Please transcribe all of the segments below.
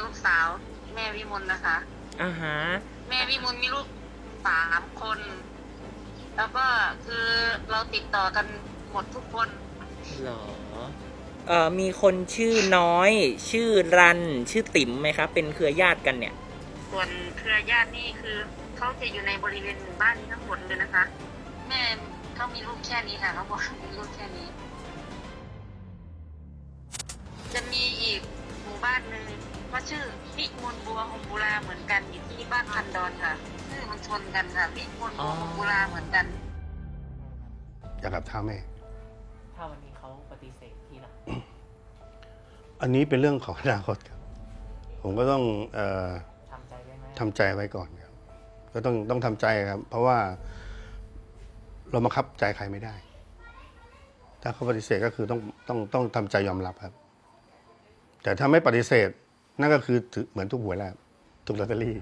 ลูกสาว แม่วิมลนะคะ อ่าฮะ แม่วิมลมีลูกสามคน แล้วก็คือเราติดต่อกันหมดทุกคน เหรอ เอ่อ มีคนชื่อน้อย ชื่อรัน ชื่อติ๋มไหมครับ เป็นเครือญาติกันเนี่ย ส่วนเครือญาตินี่คือเขาจะอยู่ในบริเวณหมู่บ้านนี้ทั้งหมดเลยนะคะ แม่เขามีลูกแค่นี้ค่ะเขาบอกมีลูกแค่นี้ จะมีอีกหมู่บ้านหนึ่ง ก็ชื่อพิมลบัวหงบุราเหมือนกันอยู่ที่บ้านพันดอนค่ะชื่อมันชนกันค่ะพิมลบัวหงบุราเหมือนกัน อยากกลับเท้าแม่ ถ้าวันนี้เขาปฏิเสธที่ละอันนี้เป็นเรื่องของอนาคตครับ ผมก็ต้องเออทำใจได้ไหมทำใจไว้ก่อนครับ ก็ต้องต้องทำใจครับ เพราะว่า เราบังคับใจใครไม่ได้ ถ้าเขาปฏิเสธก็คือต้องต้องต้องทำใจยอมรับครับ แต่ถ้าไม่ปฏิเสธ นั่นก็คือเหมือนทุกหวยแล้วทุกลอตเตอรี่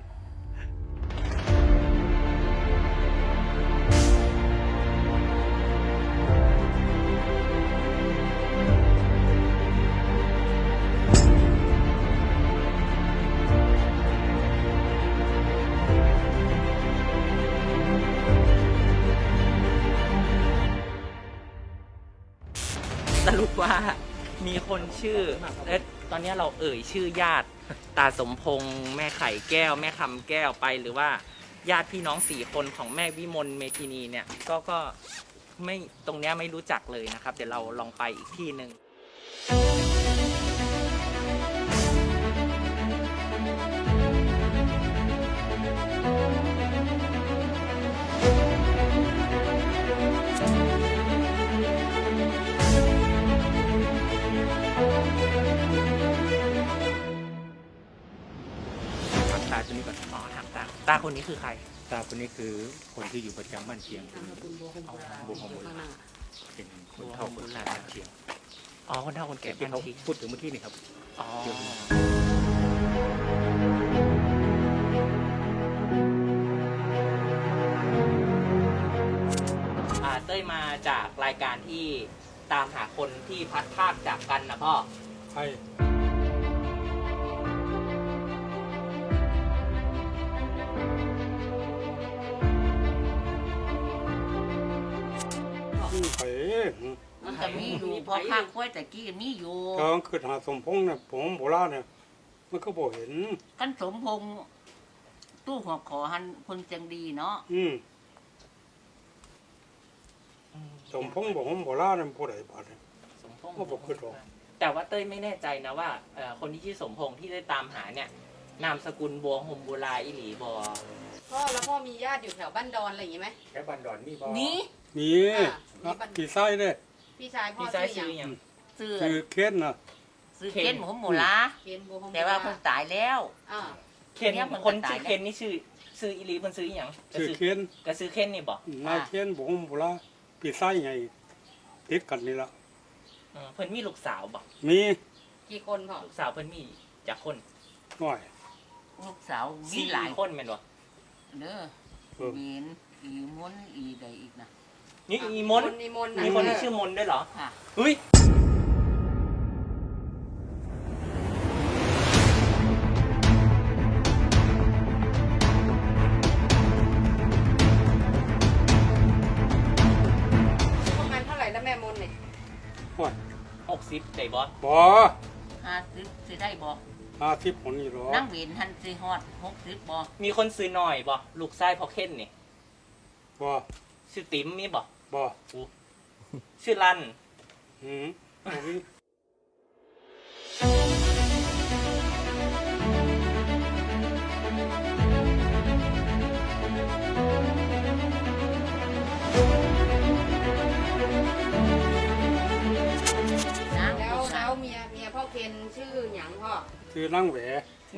สรุปว่ามีคนชื่อเอ๊ะ ตอนนี้เราเอ่ยชื่อญาติตาสมพงษ์แม่ไข่แก้ว แม่คำแก้วไปหรือว่าญาติพี่น้องสี่คนของแม่วิมลเมทินีเนี่ยก็ก็ไม่ตรงเนี้ยไม่รู้จักเลยนะครับ เดี๋ยวเราลองไปอีกที่หนึ่ง ตาตาคนนี้คือใคร ตาคนนี้คือคนที่อยู่ประจำบ้านเชียงเป็นบุคคลเป็นคนเฒ่าคนแก่บ้านเชียงอ๋อคนเฒ่าคนแก่ที่บ้านเขาทีพูดถึงเมื่อกี้นี่ครับอ๋ออ่าเต้ยมาจากรายการที่ตามหาคนที่พัดภาคจากกันนะพ่อใช่ ไปมันก็มีอยู่พอข้างกล้วยแต่กี้ก็มีอยู่กลางคืนหาสมพงษ์เนี่ยผมโบราณเนี่ยมันก็บ่เห็น กันสมพงษ์ตู้หัวขอหันคนจังดีเนาะอืมสมพงษ์บอกผมโบราณเนี่ยผู้ใดบาดเนี่ย สมพงษ์ก็บอกคือหรอแต่ว่าเต้ยไม่แน่ใจนะว่าเอ่อคนที่ชื่อสมพงษ์ที่ได้ตามหาเนี่ยนามสกุลบัวหมบุราอิหลีบอพ่อแล้วพ่อมีญาติอยู่แถวบ้านดอนอะไรอย่างงี้ไหมแค่บันดอนมีบ่นี่ มีอ่ามีบัตรพี่ไส้เนี่ยพี่ชายพ่อพี่ชายชื่ชื่ออออย่างซื้อคือเค้นน่ะซื้อเคนหมูหมูลาเคนโบฮมแต่ว่าเพิ่นตายแล้ว อ่าเคนเนี่ยมันคนก็ตาชื่ยอแล้วเคนนี่ชื่อซื้ออิหลีเพิ่นซื้ออหย่างก็คือซื้อเค้นก็ซื้อเคนนี่บอกนายเค้นบอกผมโบราณพี่ไส้ไงติดกันนี่ละเพิ่นมีลูกสาวบอกมีกี่คนพ่อลูกสาวเพิ่นมีจากคนหน่อย ลูกสาวมีสี่หลายคนแม่นบ่เด้อเออเวนอีมนอีใดอีกนะ นี่อีมนต์นิมนต์มีคนที่ชื่อมนต์ด้วยเหรอค่ะเฮ้ยประมาณเท่าไหร่แล้วแม่มนต์เนี่ยหน่อยหกสิบได้บ่บ่ห้าสิบสิได้บ่อาทิตย์ผลนี่หรอนั่งเวนหันสิฮอดหกสิบบ่มีคนซื้อหน่อยบ่ลูกชายพ่อเคนนี่บ่ชื่อติ๋มมีบ่ บ่ชื่อรันอืมบ่มีนางแล้วแล้วเมียเมียพ่อเคนชื่อหยังพ่อคือนั่งแหว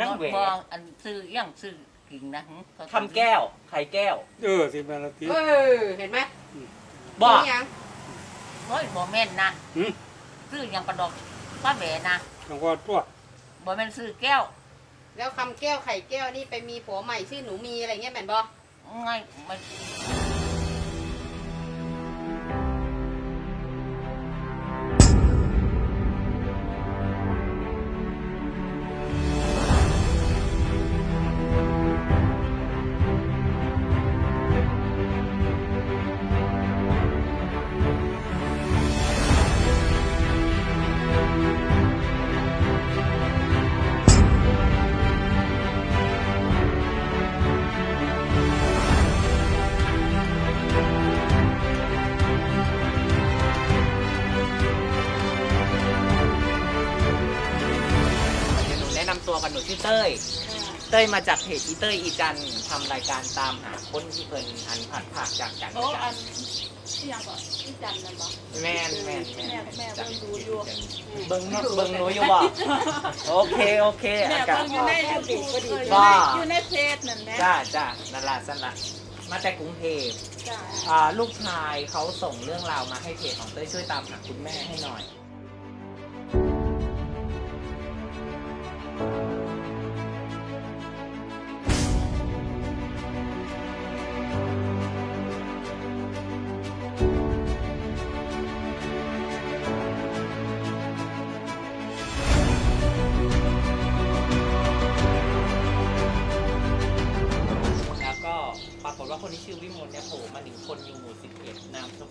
นั่งเหวบ่อันซื้อเอี้ยังซื้อกิ่งนะหึเขาคำแก้ว ไข่แก้ว เออสิแม่ละทีเออเห็นไหม บ่มีหยังโอ้ยบ่แม่นนะหืมซื้อหยังกระดอกป้าแหวนะจังว่าตัวบ่แม่นซื้อแก้วแล้วคำแก้วไข่แก้วนี่ไปมีผัวใหม่ชื่อหนูมีอะไรเงี้ยแม่นบ่ง่ายมัน ตัวกันหนูชื่อเต้ย เต้ยมาจากเพจอีเต้ยอีจันทำรายการตามหาคนที่เพิ่นอันผัดผักจากกันโอ้จากอันที่ยังก่อนที่จันทร์นั่นบ่แม่นแม่นแม่นแม่แม่เบิ่งดูอยู่เบิ้งเบิ้งหนูอยู่บ่โอเคโอเคแม่อากาศเบิ่งอยู่ในยูทูบอยู่ในว่าอยู่ในเพจนั่นแหละจ้าจ้านั่นละสั่นละมาจากกรุงเทพจ้าอ่าลูกชายเขาส่งเรื่องราวมาให้เพจของเต้ยช่วยตามหาคุณแม่ให้หน่อย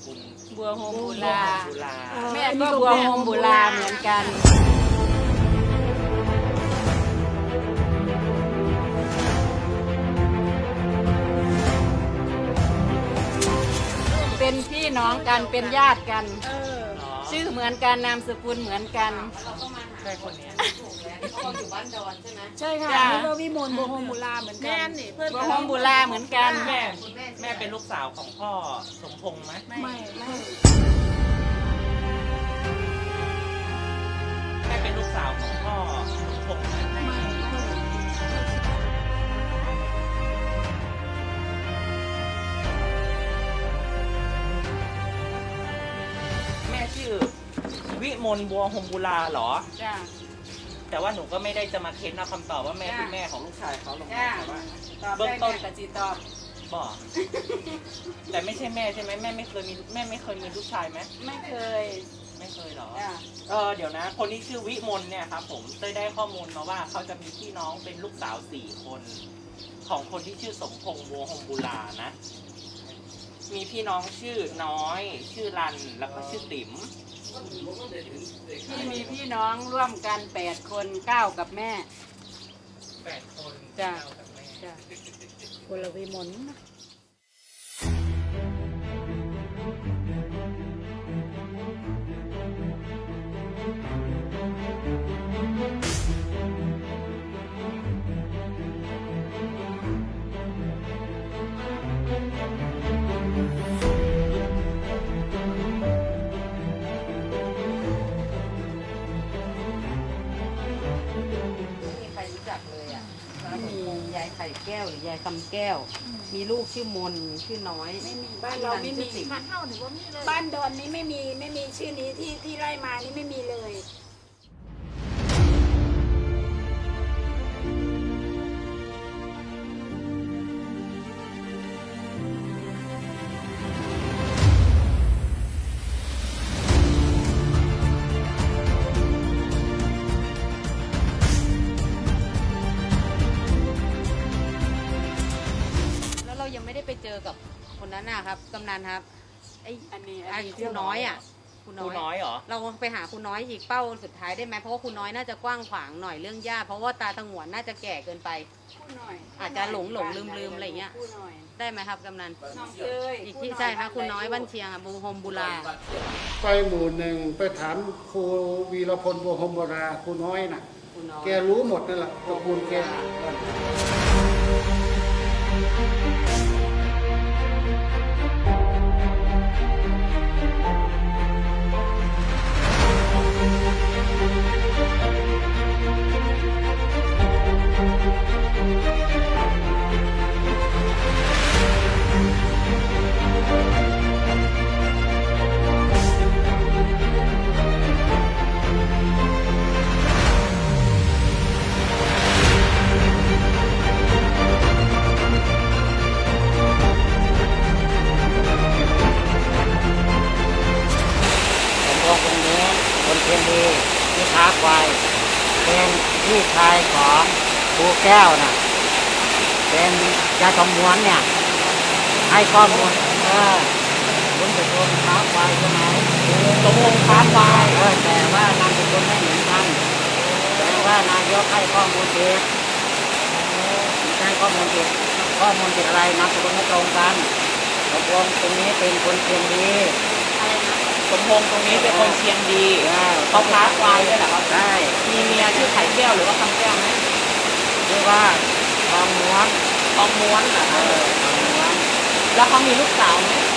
อ็ดนามสกุลบัวโฮมบูลาบุลาแม่ก็บัวโฮมบูลาเหมือนกันเป็นพี่น้องกันเป็นญาติกัน ชื่อเหมือนกันนามสกุลเหมือนกัน ใช่คนเนี้ย เขาอยู่บ้านดอนใช่ไหมใช่ค่ะจ้ะ นี่ก็วิมลบัวโฮมบูลาเหมือนกันแม่นี่เพื่อนบัวโฮมบูลาเหมือนกันแม่แม่เป็นลูกสาวของพ่อสมพงษ์ไหมไม่ ไม่แม่เป็นลูกสาวของพ่อสมพงษ์ไหมแม่ชื่อ วิมลบัวหงบุลาเหรอ จ้า แต่ว่าหนูก็ไม่ได้จะมาเค้นเอาคำตอบว่าแม่จ้ะ คือแม่ของลูกชายเขาลงมาจ้าแต่ว่า ตอบเบื้ได้องต้น แม่กับจีตอบ บอกแต่ไม่ใช่แม่ใช่ไหมแม่ไม่เคยมีแม่ไม่เคยมีลูกชายไหมไม่เคย ไม่เคยเหรอ จ้า เออเดี๋ยวนะ คนที่ชื่อวิมลเนี่ยครับผมได้ได้ข้อมูลมาว่าเขาจะมีพี่น้องเป็นลูกสาวสี่คน ของคนที่ชื่อสมพงษ์บัวหงบุลานะ มีพี่น้องชื่อน้อย ชื่อรันแล้วก็ชื่อติ๋ม พี่มีพี่น้องร่วมกันแปดคนเก้ากับแม่ แปดคนจ้ะเท่ากับแม่ จ้าคนละวิมลนะ ยายคำแก้ว มีลูกชื่อมนชื่อน้อย ไม่มีบ้านเราไม่มีชื่อติ๋มบ้านดอนนี้ไม่มีไม่มีชื่อนี้ที่ที่ไล่มานี่ไม่มีเลย คนนั้นนะครับกำนันครับไอ้อันนี้ไอ้คุณน้อยอะคุณครูน้น้ออยยเหรอ เราไปหาคุณน้อยอีกเป้าสุดท้ายได้ไหมเพราะว่าคุณน้อยน่าจะกว้างขวางหน่อยเรื่องญาติเพราะว่าตาตะหงวนน่าจะแก่เกินไป พูดหน่อยอาจจะหลงหลงลืมลืมอะไรเงี้ย พูดหน่อยได้ไหมครับกำนันน้องเจยอีกที่ใช่ครับคุณน้อยบ้านเชียงอะบูโฮมบุราไปหมู่หนึ่งไปถามครูวีรพลบัวหมบราครูน้อยน่ะคุณน้อยแกรู้หมดนั่นแหละตระกูลแก ที่ค้าควายเป็นพี่ชายของครูแก้วน่ะเป็นยาสมวนเนี่ย ให้ข้อมูลเออคุณเป็นคนค้าควายใช่ไหมสมพงษ์ค้าควายเออแต่ว่านามสกุลไม่เหมือนกันแต่ว่านายกให้ข้อมูลผิดไม่ใช่ข้อมูลผิดข้อมูลผิดอะไรนามสกุลไม่ตรงกันตกลงตรงนี้เป็นคนเพียงดี สมพงษ์ตรงนี้เป็นคนเชียงดีเออเขาค้าควายด้วยเหรอครับใช่มีเมียชื่อไข่แก้วหรือว่าคำแก้วไหมคเรียกว่าทองม้วนทองม้วนเหรอเอครับอทองม้วนแล้วเขามีลูกสาวไหมไม่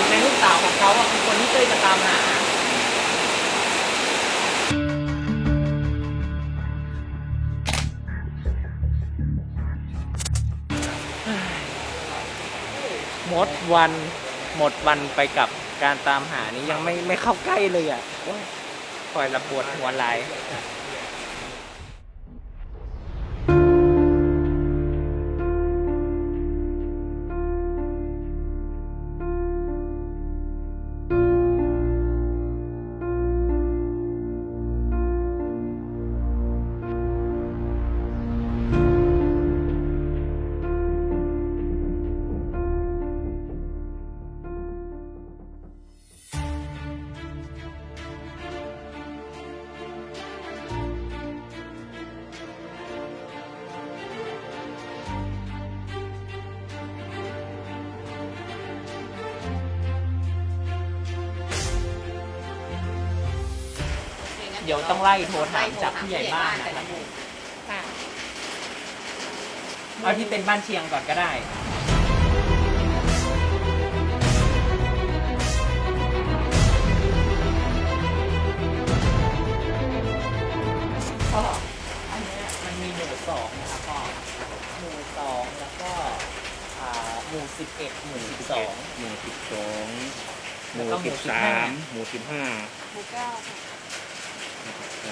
นึ่งในลูกสาวของเขาอะคือคนที่เต้ยจะตามหาหมดวันหมดวันไปกับการตามหานี้ยังไม่ไม่เข้าใกล้เลยอะคอยระปวดหัวไหล ดี๋ยวต้องไล่โทรถามจากผู้ใหญ่บ้านนะครับเอาที่เป็นบ้านเชียงก่อนก็ได้ ก็อันเนี้ยมันมีหมู่สองนะครับก็หมู่สองแล้วก็อ่าหมู่สิบเอ็ดหมู่สิบสอง หมู่สิบสองหแล้วมู่ก็หมู่สิบสิบสาห้ามหมู่สิบห้าหมู่เก้าค่ะ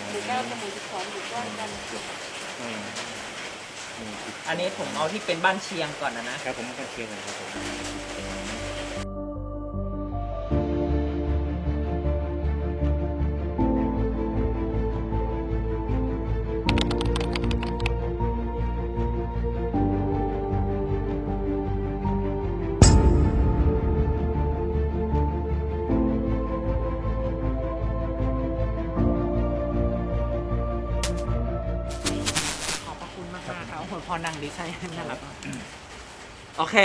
หมู่เก้ากับหมู่สิบสองอยู่ใกล้กันอ่าหมู่สิบอันนี้ผมเอาที่เป็นบ้านเชียงก่อนนะนะครับผมก็เชียงน่อยครับผม พอนั่งดีใช่น่ารักมากโอเค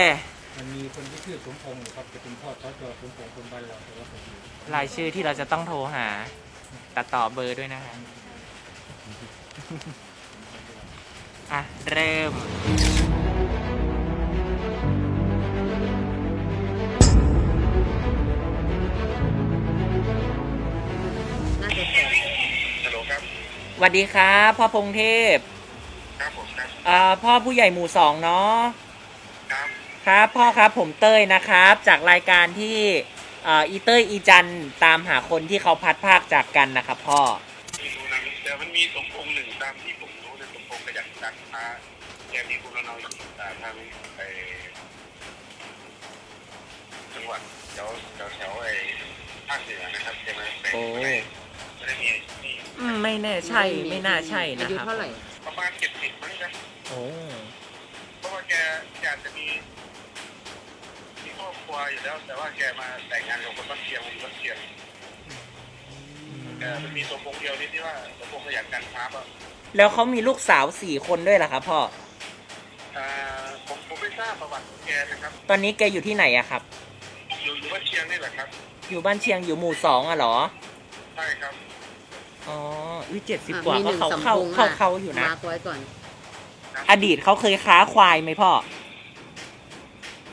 มันมีคนที่ชื่อสมพงศ์ครับจะเป็นพ่อทอจอสมพงศ์คนบ้านเราแต่ว่าผมอยู่รายชื่อที่เราจะต้องโทรหา ตัดต่อเบอร์ด้วยนะฮะอะ เริ่ม น่าจะแปดฮัลโหลครับ สวัสดีครับพ่อพงเทพ ครับผมครับอ่าพ่อผู้ใหญ่หมู่สองเนาะครับครับพ่อครับผมเต้ยนะครับ จากรายการที่อ่าอีเต้ยอีจันตามหาคนที่เขาพัดภาคจากกันนะครับพ่อมีดูนังแต่มันมีสมพงษ์หนึ่งตามที่ผมรู้เลยสมพงษ์ขยันการค้าแกมีคุณเราอยู่อ่าทางไอจังหวัดแถวแถวแถวไอภาคเหนือนะครับใช่ไหมแต่โอ้ไม่ได้ไม่ได้มีนี่อืมไม่แน่ใช่ไม่น่าใช่อานะยุครับ เท่าไหร่ ประมาณเจ็ดสิบมั้งครับโอ้เพราะว่าแกแกอาจจะมีมีครอบครัวอยู่แล้ว แต่ว่าแกมาแต่งงานกับคนบ้านเชียงคนบ้านเชียงแต่มันมีสมพงษ์เดียวนี่ที่ว่าสมพงษ์ขยันการค้าป่ะแล้วเขามีลูกสาวสี่คนด้วยเหรอครับพ่ออ่าผมผมไม่ทราบประวัติของแกนะครับ ตอนนี้แกอยู่ที่ไหนอะครับ อยู่อยู่บ้านเชียงนี่แหละครับ อยู่บ้านเชียงอยู่หมู่สองอะเหรอ ใช่ครับ อ๋ออุ้ยเจ็ดสิบอะกว่ามีหก็นึ่งเขาสำเข้าพงษ์เข้าอะเขาอยู่นะมาร์คไว้ก่อน อดีตเขาเคยค้าควายไหมพ่อ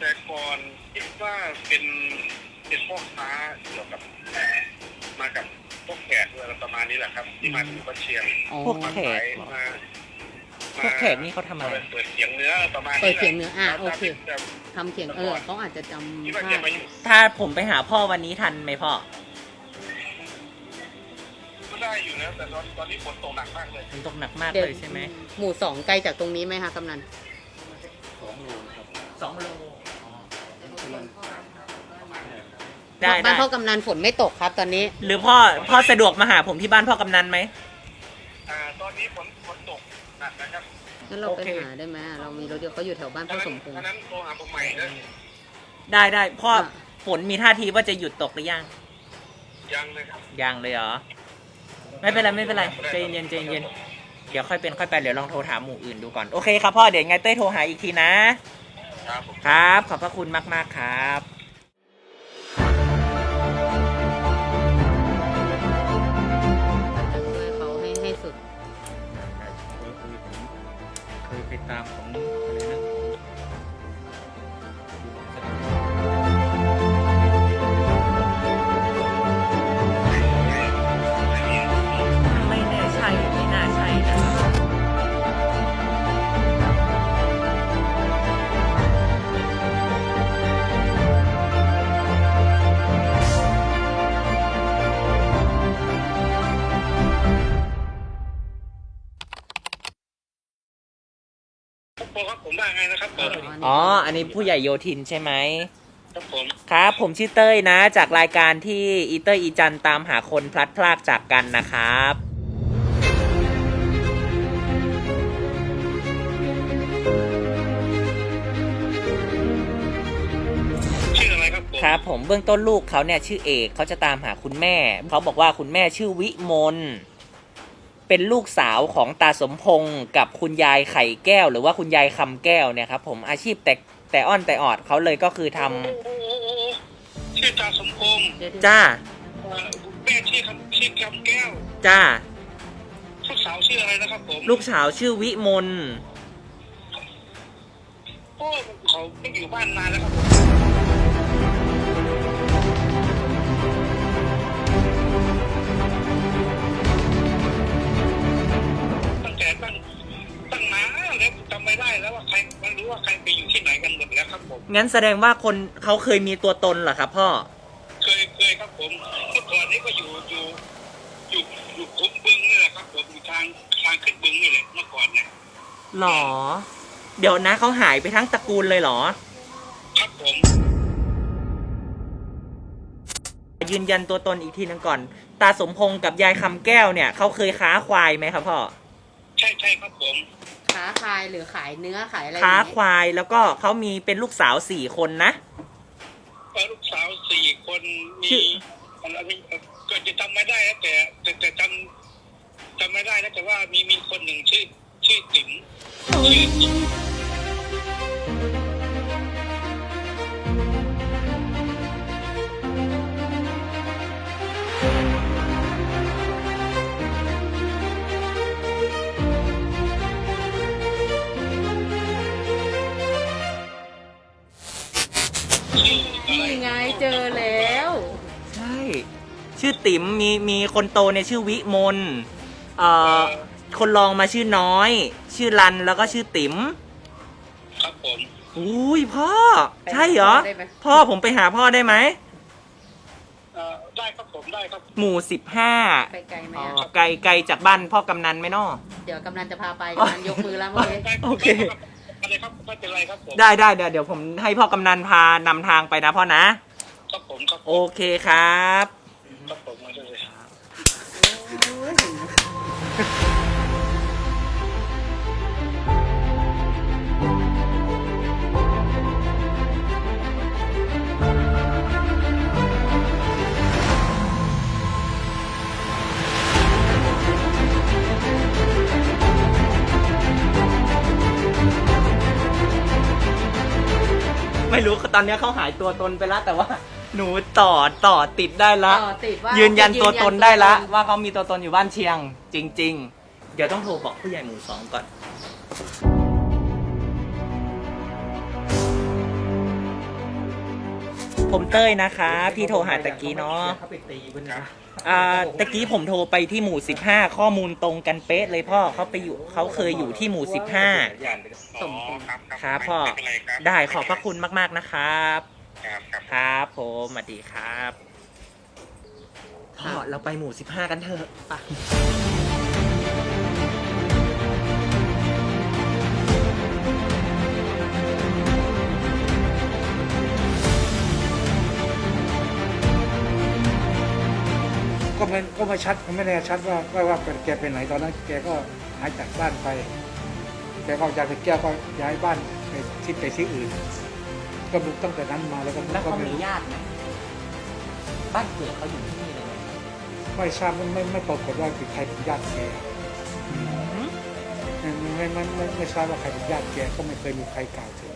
แต่ก่อนคิดว่าเป็นเป็นพ่อค้าเกี่ยวกับเอ่อมากับพวกแขกอะไรประมาณนี้แหละครับ ที่มาถึงบ้านเชียงอ๋อพวกมาแขขากยมาพวกแขกนี่เขาทำอะไร เปิดเขียงเนื้อประมาณเปิดเขียงเนื้ออะแล้วโอเคแต่ทำเขียงเออเขาอาจจะจำคิดว่าภาแกพมาอยู่ถ้าผมไปหาพ่อวันนี้ทันไหมพ่อก็ ได้อยู่นะแต่ตอนตอนนี้ฝนตกหนักมากเลยมันตกหนักมากเดี๋ยวเลยใช่ไหมหมู่สองไกลจากตรงนี้ไหมคะกำนันสองโลครับสองโลได้บ้านได้พ่อกำนันฝนไม่ตกครับ ตอนนี้ หรือพ่อพ่อสะดวกมาหาผมที่บ้านพ่อกำนันไหม อ่าตอนนี้ฝนฝนตกหนักนะครับงั้นเราไปโอเค หาได้ไหมเรามีรถเดียวเขาอยู่แถวบ้านพ่อสมพงษ์ ฉะนั้นโทรหาผมใหม่นะได้ได้พ่ออะ ฝนมีท่าทีว่าจะหยุดตกหรือยังยังเลยครับยังเลยเหรอ ไม่เป็นไรไม่เป็นไรใจเย็นใจเย็นเดี๋ยวค่อยเป็นค่อยไปเดี๋ยวลองโทรถามหมู่อื่นดูก่อน โอเคครับพ่อเดี๋ยวยังไงเต้ยโทรหาอีกทีนะ ครับผมครับ ขอบพระคุณมาก ๆ ครับช่วยเขาให้ให้สุด เคยไปตามขอ ครับผมครับผมว่าไงนะครับผมอ๋อ อันนี้ผู้ใหญ่โยธินใช่ไหม ครับผม ครับ ผมชื่อเต้ยนะ จากรายการที่อีเตอร์อีจันตามหาคนพลัดพรากจากกันนะครับ ชื่ออะไรครับผมครับ ผมเบื้องต้นลูกเขาเนี่ยชื่อเอกเขาจะตามหาคุณแม่ เขาบอกว่าคุณแม่ชื่อวิมล เป็นลูกสาวของตาสมพงศ์กับคุณยายไข่แก้ว หรือว่าคุณยายคำแก้วเนี่ยครับผมอาชีพแต่แต่อ้อนแต่ออดเขาเลยก็คือทำโอ้โหโอ้โหชื่อตาสมพงษ์จ้าเอ่อแม่ชื่อคำชื่อคำแก้วจ้า ลูกสาวชื่ออะไรนะครับผมลูกสาวชื่อวิมล โอ้เขาไม่อยู่บ้านนานแล้วครับผม แล้วว่าใครมันรู้ว่าใครไปอยู่ที่ไหนกันหมดแล้วครับผมงั้นแสดงว่าคนเขาเคยมีตัวตนเหรอครับพ่อ เคยเคยครับผมเมื่อก่อนนี้ก็อยู่อยู่อยู่อยู่คุมบึงนี่แหละครับผมอยู่ทางทางขึ้นบึงนี่แหละเมื่อก่อนเนี่ยหรอ เดี๋ยวนะเขาหายไปทั้งตระกูลเลยเหรอ ครับผม ยืนยันตัวตนอีกทีหนึงก่อน ตาสมพงษ์กับยายคำแก้วเนี่ยเขาเคยค้าควายไหมครับพ่อ ใช่ใช่ครับผม ค้าขายหรือขายเนื้อขายอะไรค้าอย่างคนี้วายแล้วก็เขามีเป็นลูกสาวสี่คนนะ ก็ลูกสาวสี่คนมีชื่ออะไรไม่ก็จะจำไม่ได้นะแต่แต่แต่จำจำไม่ได้นะแต่ว่ามีมีคนหนึ่งชื่อ ชื่อติ๋มชื่อติ๋ม เจอแล้ว ใช่ ชื่อติ๋มมีมีคนโตเนี่ยชื่อวิมลเอ่อคนรองมาชื่อน้อย ชื่อรันแล้วก็ชื่อติ๋มครับผมอุ้ยพ่อ ใช่เหรอ ไปหาพ่อได้ไหม พ่อผมไปหาพ่อได้ไหม เอ่อได้ครับผมได้ครับหมู่สิบห้าไปไกลไหมอ๋ออะไกลไกลจากบ้านพ่อกำนันไหมน้อเดี๋ยวกำนันจะพาไปกำนันยกมือแล้วเมื่อกี้ได้รับโอเค อะไรครับไม่เป็นไรครับผมได้ได้เดี๋ยวเดี๋ยวผมให้พ่อกำนันพานำทางไปนะพ่อนะ ค รับผมครับโอเคครับ ครับผมมาเลยไม่รู้ตอนนี้เขาหายตัวตนไปแล้วแต่ว่า หนูต่อต่อติดได้ละ ต่อติดว่ายืนยันตัวตนได้ละ ยืนยันตัวตน ว่าเขามีตัวตนอยู่บ้านเชียง จริง ๆ เดี๋ยวต้องโทรบอกผู้ใหญ่หมู่สองก่อน ผมเต้ยนะคะพี่โทรหาตะกี้เนาะเขาไปตีบนนะอ่าตะกี้ผมโทรไปที่หมู่ 15 ข้อมูลตรงกันเป๊ะเลยพ่อเขาไปอยู่เขาเคยอยู่ที่หมู่ 15อ๋อครับครับพ่อไม่เป็นไรครับได้ขอบพระคุณมาก ๆ นะครับ ครับครับครับผมสวัสดีครับพ่อเราไปหมู่15กันเถอะไปไม่ก็ไม่ชัดไม่แน่ชัดว่าว่าว่าแกไปไหนตอนนั้น แกก็หายจากบ้านไปแกก็ยายไข่แก้วก็ย้ายบ้านไปที่ไปที่อื่น ก็บุกตั้งแต่นั้นมาแล้วก็แล้วก็เขาไม่มีรู้ญาติไหมบ้านเกิดเขาอยู่ที่นี่เลยไหมไม่ทราบไม่ไม่ไม่ปรากฏว่าเป็นใครเป็นญาติแกไม่ไม่ไม่ไม่ไม่ทราบว่าใครเป็นญาติแกก็ไม่เคยมีใครกล่าวถึง